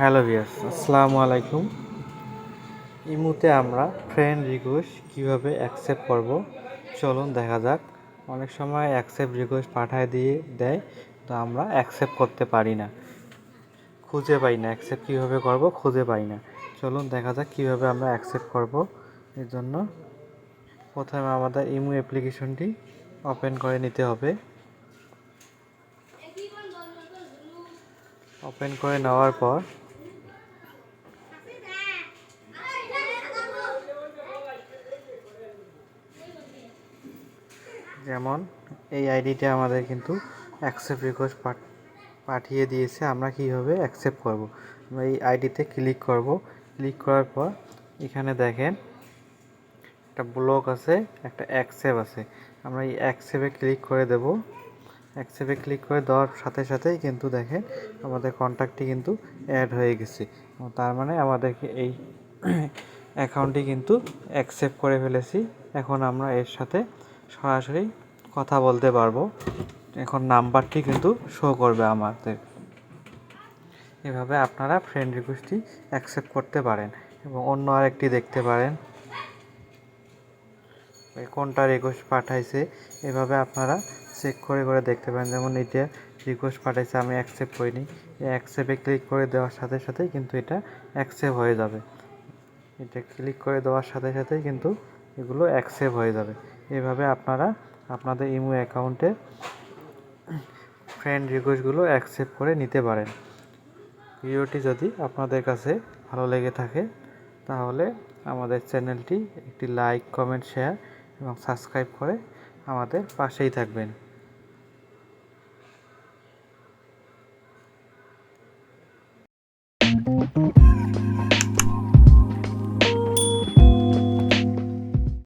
Hello ভিয়াস আসসালামু আলাইকুম। ইমুতে আমরা ফ্রেন্ড রিকোয়েস্ট কীভাবে অ্যাকসেপ্ট করব? চলুন দেখা যাক। অনেক সময় অ্যাকসেপ্ট রিকোয়েস্ট পাঠায় দিয়ে দেয়, তো আমরা অ্যাকসেপ্ট করতে পারি না। খুঁজে পাই না অ্যাকসেপ্ট কীভাবে করব খুঁজে পাই না। চলুন দেখা যাক কীভাবে আমরা অ্যাকসেপ্ট করব। এর জন্য প্রথমে আমাদের ইমু অ্যাপ্লিকেশনটি ওপেন করে নিতে হবে। ওপেন করে নেওয়ার পর যেমন এই আইডিটা আমাদের কিন্তু অ্যাকসেপ্ট রিকোয়েস্ট পাঠিয়ে দিয়েছে, আমরা কীভাবে অ্যাকসেপ্ট করব? আমরা এই আইডিতে ক্লিক করব। ক্লিক করার পর এখানে দেখেন একটা ব্লক আছে, একটা অ্যাকসেপ্ট আছে। আমরা এই অ্যাকসেপে ক্লিক করে দেব। অ্যাকসেপ্টে ক্লিক করে দেওয়ার সাথে সাথেই কিন্তু দেখেন আমাদের কন্ট্যাক্টটি কিন্তু অ্যাড হয়ে গেছে। তার মানে আমাদেরকে এই অ্যাকাউন্টটি কিন্তু অ্যাকসেপ্ট করে ফেলেছি। এখন আমরা এর সাথে সরাসরি কথা বলতে পারব। এখন নাম্বারটি কিন্তু শো করবে আমাদের। এভাবে আপনারা ফ্রেন্ড রিকোয়েস্টটি অ্যাকসেপ্ট করতে পারেন এবং অন্য আরেকটি দেখতে পারেন। কোনটা রিকোয়েস্ট পাঠাইছে, এভাবে আপনারা চেক করে করে দেখতে পারেন। যেমন এটা রিকোয়েস্ট পাঠাইছে, আমি অ্যাকসেপ্ট করিনি। অ্যাকসেপ্টে ক্লিক করে দেওয়ার সাথে সাথেই কিন্তু এটা অ্যাকসেপ্ট হয়ে যাবে। এটা ক্লিক করে দেওয়ার সাথে সাথেই কিন্তু এগুলো অ্যাকসেপ্ট হয়ে যাবে। এভাবে আপনারা আপনাদের ইমো অ্যাকাউন্টে ফ্রেন্ড রিকোয়েস্টগুলো অ্যাকসেপ্ট করে নিতে পারেন ভিডিওটি যদি আপনাদের কাছে ভালো লেগে থাকে, তাহলে আমাদের চ্যানেলটি একটি লাইক কমেন্ট শেয়ার এবং সাবস্ক্রাইব করে আমাদের পাশেই থাকবেন